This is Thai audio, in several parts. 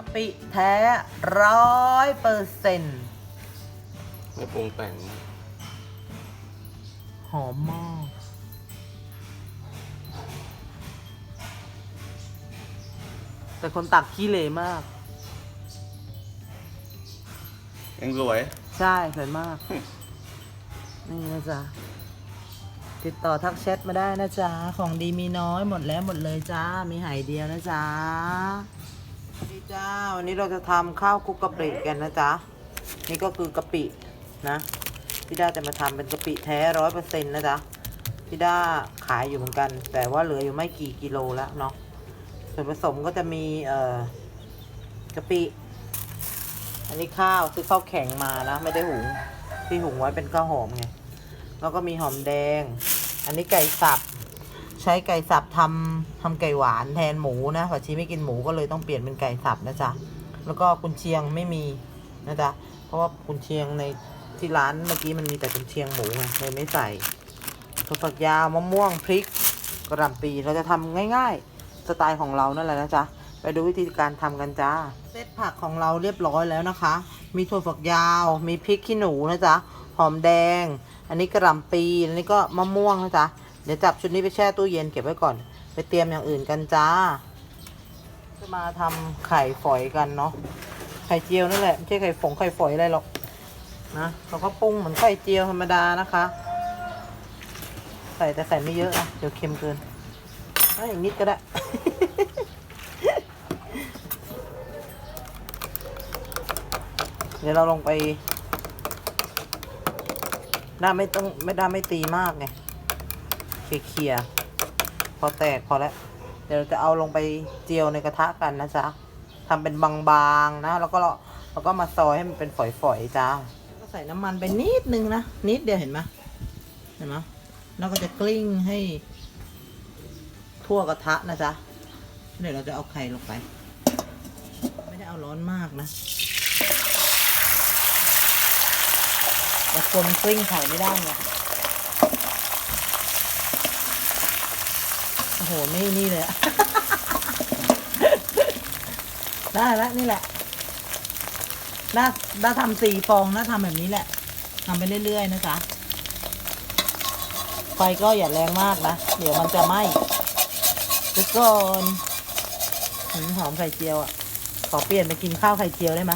ะปิแท้ร้อยเปอร์เซ็นต์ไม่ปรุงแต่งหอมมากแต่คนตักขี้เหร่มาก ยังสวย ใช่สวยมาก นี่นะจ๊ะ ติดต่อทักแชทมาได้นะจ๊ะ ของดีมีน้อยหมดแล้วหมดเลยจ้า มีหายเดียวนะจ๊ะสวัส ดีจ้าวันนี้เราจะทำข้าวคลุกกะปิกันนะจ๊ะนี่ก็คือกะปินะพี่ด้าจะมาทำเป็นกะปิแท้ร้อยเปอร์เซ็นต์นะจ๊ะพี่ด้าขายอยู่เหมือนกัน แต่ว่าเหลืออยู่ไม่กี่กิโลแล้วเนาะส่วนผสมก็จะมีเอ่อกะปิอันนี้ข้าวซื้อข้าวแข็งมานะไม่ได้หุงที่หุงไว้เป็นข้าวหอมไงแล้วก็มีหอมแดง อันนี้ไก่สับ ใช้ไก่สับทำทำไก่หวานแทนหมูนะผัดชีไม่กินหมูก็เลยต้องเปลี่ยนเป็นไก่สับนะจ๊ะแล้วก็กุนเชียงไม่มีนะจ๊ะเพราะว่ากุนเชียงในที่ร้านเมื่อกี้มันมีแต่กุนเชียงหมูไงเลยไม่ใส่ถั่วฝักยาวมะม่วงพริกกระหล่ำปีเราจะทำง่ายๆ สไตล์ของเรานั่นแหละนะจ๊ะไปดูวิธีการทำกันจ้าเซตผักของเราเรียบร้อยแล้วนะคะ มีถั่วฝักยาว มีพริกขี้หนูนะจ๊ะหอมแดง อันนี้กระหล่ำปีอันนี้ก็มะม่วงนะจ๊ะ เดี๋ยวจับชุดนี้ไปแช่ตู้เย็นเก็บไว้ก่อน ไปเตรียมอย่างอื่นกันจ้า จะมาทำไข่ฝอยกันเนาะ ไข่เจียวนั่นแหละไม่ใช่ไข่ฝงไข่ฝอยอะไรหรอกนะเราก็ปรุงเหมือนไข่เจียวธรรมดานะคะ ใส่แต่ใส่ไม่เยอะนะเดี๋ยวเค็มเกินเอาอย่างนิดก็ได้เดี๋ยวเราลงไปด้าไม่ต้องไม่ด้าไม่ตีมากไง เคลียร์พอแตกพอแล้วเดี๋ยวเราจะเอาลงไปเจียวในกระทะกันนะจ๊ะทำเป็นบางๆนะ แล้วก็เราเราก็มาซอยให้มันเป็นฝอยๆจ้าก็ใส่น้ำมันไปนิดนึงนะนิดเดียวเห็นไหมเห็นไหมแล้วก็จะกลิ้งให้ ทั่วกระทะนะจ๊ะเดี๋ยวเราจะเอาไข่ลงไป ไม่ได้เอาร้อนมากนะเราคนกลิ้งไข่ไม่ได้ไง โหนี่นี่เลย ได้แล้วนี่แหละน่าน่าทำสี่ฟองน่าทำแบบนี้แหละทำไปเรื่อยๆนะจ๊ะไฟก็อย่าแรงมากนะ เดี๋ยวมันจะไหม้ทุกคนหอมไข่เจียวอะ ขอเปลี่ยนไปกินข้าวไข่เจียวได้ไหม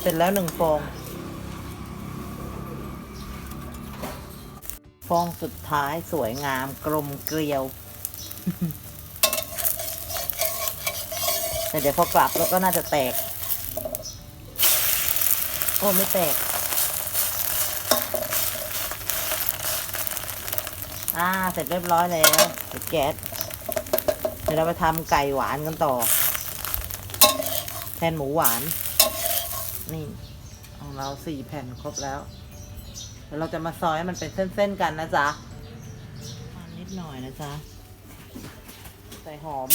เสร็จแล้วหนึ่งฟอง ฟองสุดท้ายสวยงามกลมเกลียว แต่เดี๋ยวพอกลับแล้วก็น่าจะแตก โอ้ไม่แตก อ่า เสร็จเรียบร้อยแล้วปิดแก๊สเดี๋ยวเราไปทำไก่หวานกันต่อ แทนหมูหวาน นี่ของเราสี่แผ่นครบแล้ว เดี๋ยวเราจะมาซอยให้มันเป็นเส้นๆกันนะจ๊ะมันนิดหน่อยนะจ๊ะ ใส่หอม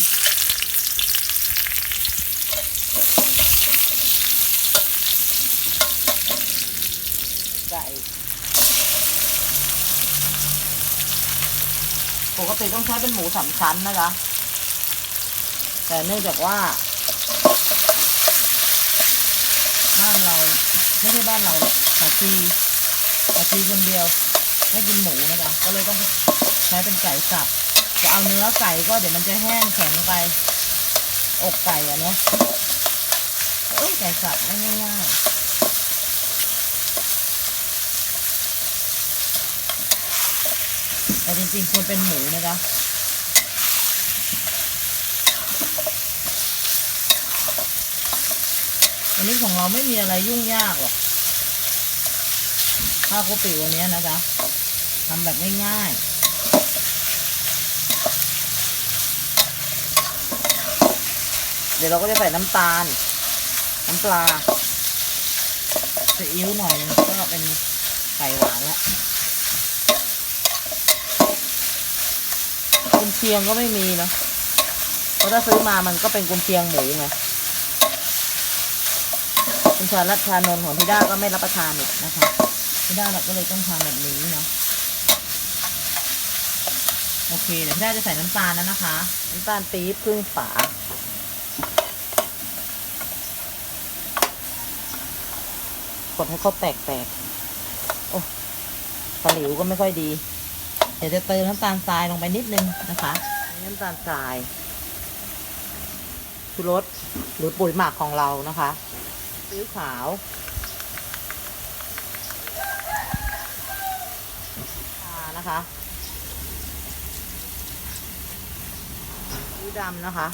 ไก่ ปกติต้องใช้เป็นหมูสามชั้นนะคะ แต่เนื่องจากว่าบ้านเราไม่ใช่บ้านเราหรอกปาจีปาจีคนเดียวไม่กินหมูนะจ๊ะก็เลยต้องใช้เป็นไก่สับจะเอาเนื้อไก่ก็เดี๋ยวมันจะแห้งแข็งไป อกไก่อะเนาะเอ้ยไก่สับง่ายๆ แต่จริงๆควรเป็นหมูนะจ๊ะวันนี้ของเราไม่มีอะไรยุ่งยากหรอกข้าวโคปิวันนี้นะจ๊ะทำแบบง่ายๆเดี๋ยวเราก็จะใส่น้ำตาล น้ำปลาซีอิ๊วหน่อยนึงก็เป็นไก่หวานแล้วคุณ เชียงก็ไม่มีเนาะเพราะถ้าซื้อมามันก็เป็นกุนเชียงหมูไงคุณชารัชชานนท์ของพี่ด้าก็ไม่รับประทานอีกนะคะพี่ด้าเราก็เลยต้องทานแบบนี้เนาะโอเคเดี๋ยวพี่ด้าจะใส่น้ำตาลแล้วนะคะ น้ำตาลปี๊บครึ่งฝากดให้เขาแตกแตกๆ โอ้ตะหลิวก็ไม่ค่อยดี เดี๋ยวจะเติมน้ำตาลทรายลงไปนิดนึงนะคะ น้ำตาลทรายชูรสหรือปุ๋ยหมักของเรานะคะซีอิ๊วขาวปลานะคะซีอิ๊วดำนะคะ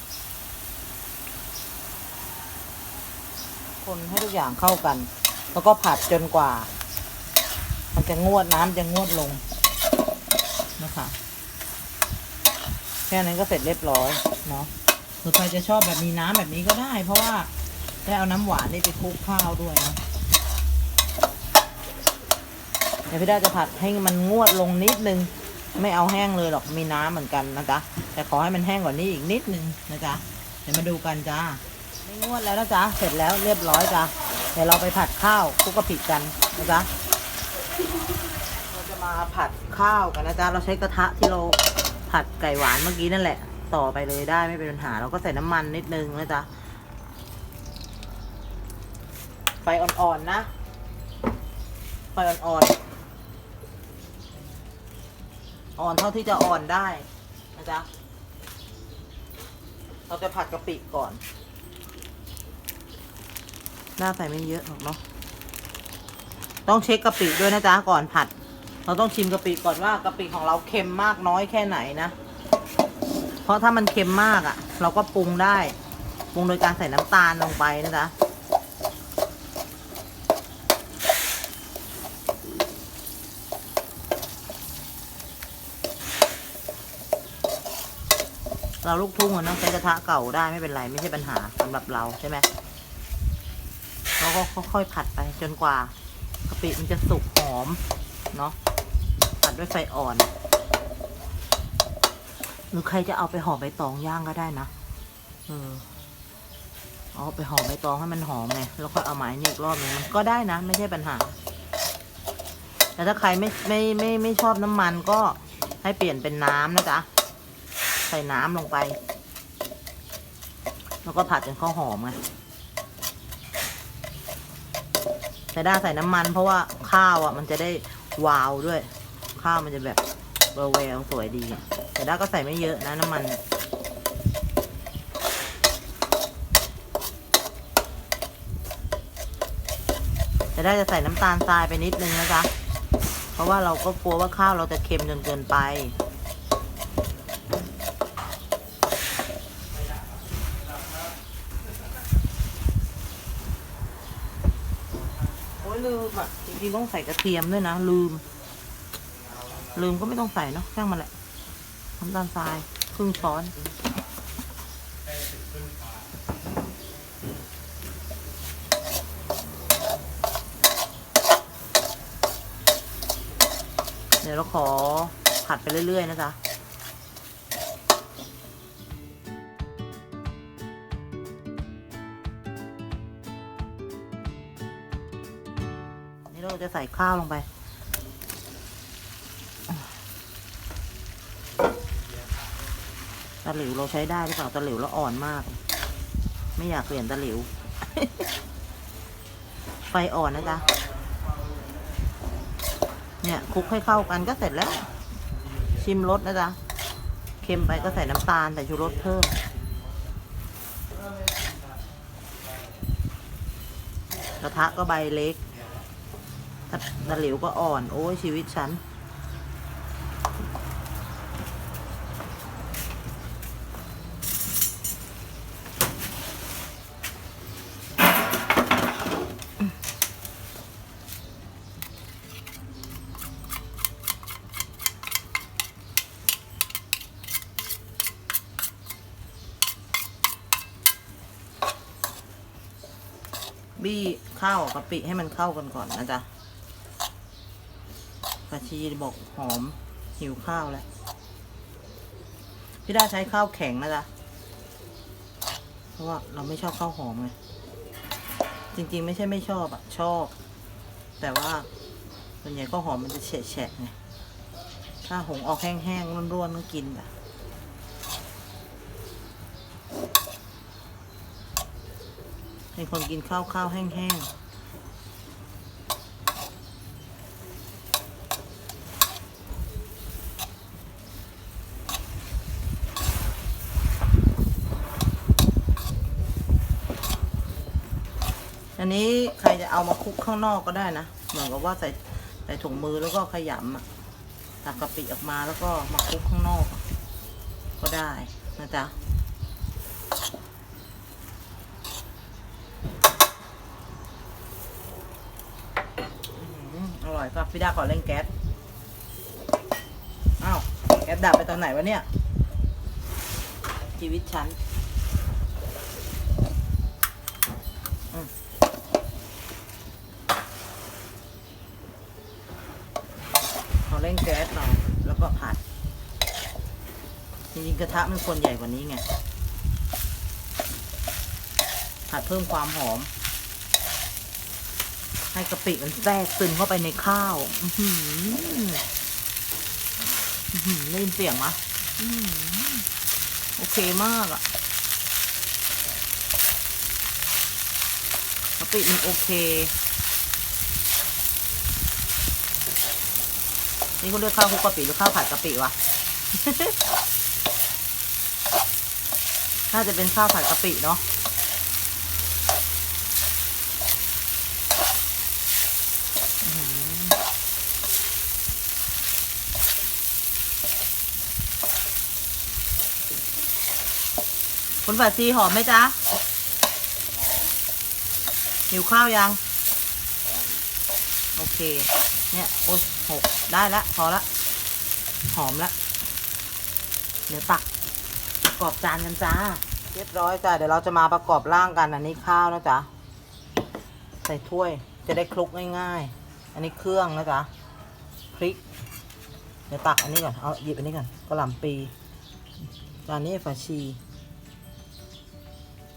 คนให้ทุกอย่างเข้ากัน แล้วก็ผัดจนกว่า มันจะงวดน้ำจะงวดลง คะแค่นั้นก็เสร็จเรียบร้อยเนาะหรือใครจะชอบแบบมีน้ำแบบนี้ก็ได้ เพราะว่าได้เอาน้ำหวานนี่ไปคลุกข้าวด้วยนะเดี๋ยวพี่ดาจะผัดให้มันงวดลงนิดนึง ไม่เอาแห้งเลยหรอกมีน้ำเหมือนกันนะจ๊ะแต่ขอให้มันแห้งกว่านี้อีกนิดนึงนะจ๊ะเดี๋ยวมาดูกันจ้าไม่งวดแล้วนะจ๊ะเสร็จแล้วเรียบร้อยจ้ะเดี๋ยวเราไปผัดข้าวคลุกกะปิกันนะจ๊ะ มาผัดข้าวกันนะจ๊ะเราใช้กระทะที่เราผัดไก่หวานเมื่อกี้นั่นแหละ ต่อไปเลยได้ไม่เป็นปัญหาเราก็ใส่น้ำมันนิดนึงนะจ๊ะไฟอ่อนๆนะไฟอ่อนๆอ่อนเท่าที่จะอ่อนได้นะจ๊ะเราจะผัดกะปิก่อน หน้าใส่ไม่เยอะหรอกเนาะ ต้องเช็คกะปิด้วยนะจ๊ะก่อนผัด เราต้องชิมกะปิก่อนว่ากะปิของเราเค็มมากน้อยแค่ไหนนะ เพราะถ้ามันเค็มมากอะ่ะ เราก็ปรุงได้ปรุงโดยการใส่น้ำตาลลงไปนะจ๊ะเราลูกทุ่งอะเนาะใช้กระทะเก่าได้ไม่เป็นไรไม่ใช่ปัญหาสำหรับเราใช่ไหมเราก็ค่อยๆผัดไปจนกว่ากะปิมันจะสุกหอมเนาะ ด้วยไฟอ่อน หรือใครจะเอาไปห่อใบตองย่างก็ได้นะเออเอาไปห่อใบตองให้มันหอมไงแล้วค่อยเอาไม้นี่อีกรอบนึงมันก็ได้นะ ไม่ใช่ปัญหา แต่ถ้าใครไม่ไม่ไม่ไม่ชอบน้ำมันก็ให้เปลี่ยนเป็นน้ำนะจ๊ะใส่น้ำลงไป แล้วก็ผัดจนข้าวหอมไงแต่ได้ใส่น้ำมันเพราะว่าข้าวอะ มันจะได้วาวด้วย ข้าวมันจะแบบแววสวยดี แต่ด้าก็ใส่ไม่เยอะนะน้ำมันเนี่ยแต่ด้าจะใส่น้ำตาลทรายไปนิดนึงนะจ๊ะ เพราะว่าเราก็กลัวว่าข้าวเราจะเค็มจนเกินไปโอ้ยลืมอะจริงๆต้องใส่กระเทียมด้วยนะ ลืม ลืมก็ไม่ต้องใส่เนาะช่างมันแหละน้ำตาลทรายครึ่งช้อนเดี๋ยวเราขอผัดไปเรื่อย ๆ นะจ๊ะนี่เราจะใส่ข้าวลงไป ตะหลิวเราใช้ได้หรือเปล่าตะหลิวเราอ่อนมาก ไม่อยากเปลี่ยนตะหลิว ไฟอ่อนนะจ๊ะเนี่ยคลุกให้เข้ากันก็เสร็จแล้ว ชิมรสนะจ๊ะเค็มไปก็ใส่น้ำตาลใส่ชูรสเพิ่มกระทะก็ใบเล็กตะหลิวก็อ่อน โอ้ยชีวิตฉัน บี้ข้าวกับกะ ปิให้มันเข้ากันก่อนนะจ๊ะกระชีบอกหอมหิวข้าวแล้ว พี่ด้าใช้ข้าวแข็งนะจ๊ะ เพราะว่าเราไม่ชอบข้าวหอมไง จริงๆ ไม่ใช่ไม่ชอบอะชอบ แต่ว่าส่วนใหญ่ข้าวหอมมันจะแฉะๆไง ถ้าหงออกแห้งๆร่วนๆก็กินแบบเป็นคนกินข้าวข้าวแห้งๆ อันนี้ใครจะ เอามาคลุกข้างนอกก็ได้นะ เหมือนกับว่าใส่ใส่ถุงมือแล้วก็ขยำอะตักกะปิออกมาแล้วก็มาคลุกข้างนอก ก็ได้นะจ๊ะอืมอร่อยป่ะพี่ดาขอเล่นแก๊สอ้าวแก๊สดับไปตอนไหนวะเนี่ย ชีวิตฉันอืมขอเล่นแก๊สหน่อย แล้วก็ผัด จริงๆกระทะมันควรใหญ่กว่านี้ไงผัดเพิ่มความหอม ให้กะปิมันแทรกซึมเข้าไปในข้าวอื้อหืออื้อหือได้ยินเสียงมะอื้อหือโอเคมากอะกะปิมันโอเค นี่คุณเรียกข้าวคุกกะปิหรือข้าวผัดกะปิวะ น่าจะเป็นข้าวผัดกะปิเนาะคุณฝาชีหอมไหมจ๊ะ หิวข้าวยัง โอเค เนี่ย โอ้หกได้ละ พอละ หอมละ เดี๋ยวตัก ประกอบจานกันจ้า เรียบร้อยจ้ะเดี๋ยวเราจะมาประกอบร่างกันอันนี้ข้าวนะจ๊ะใส่ถ้วยจะได้คลุกง่ายๆ อันนี้เครื่องนะจ๊ะพริก เดี๋ยวตักอันนี้ก่อน เอาหยิบอันนี้ก่อนกระหล่ำปีจานนี้ฝาชี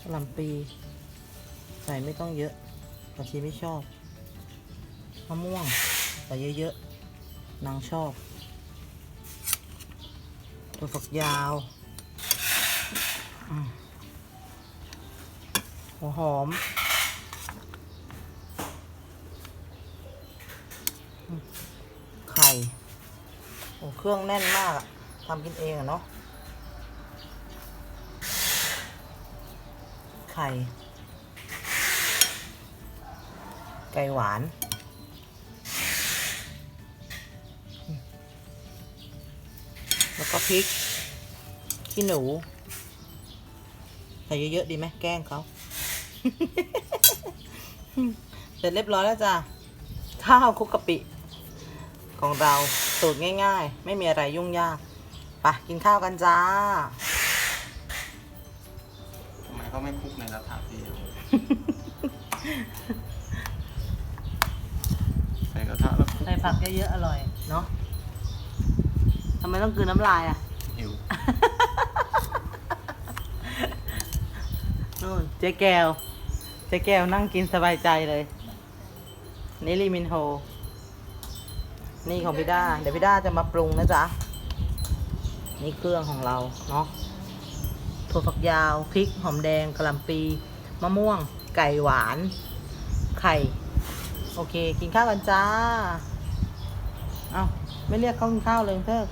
กระหล่ำปี ใส่ไม่ต้องเยอะฝาชีไม่ชอบมะม่วงใส่เยอะๆนางชอบ ตัวฝักยาว หัวหอม ไข่โอ้เครื่องแน่นมากอะทำกินเองอะเนาะ ไข่ ไก่หวานแล้วก็พริกขี้หนู ใส่เยอะๆดีไหมแกล้งเขาเสร็จเรียบร้อยแล้วจ้ะข้าวคลุกกะปิ ของเราสูตรง่าย ๆ ไม่มีอะไรยุ่งยากไปกินข้าวกันจ้าทำไมเขาไม่คลุกในกระทะพี่ใส่กระทะแล้วคลุกใส่ผักเยอะๆอร่อย เนาะทำไมต้องกลืนน้ำลายอะ หิว นู่นเจ๊แก้ว เจ๊แก้วนั่งกินสบายใจเลย นี่ลีมินโฮ นี่ของพี่ด้า เดี๋ยวพี่ด้าจะมาปรุงนะจ๊ะ นี่เครื่องของเราเนาะ ถั่วฝักยาว พริก หอมแดงกระหล่ำปี มะม่วง ไก่หวาน ไข่ โอเค กินข้าวกันจ้า เอ้า ไม่เรียกเขากินข้าวเลยเพิ่ม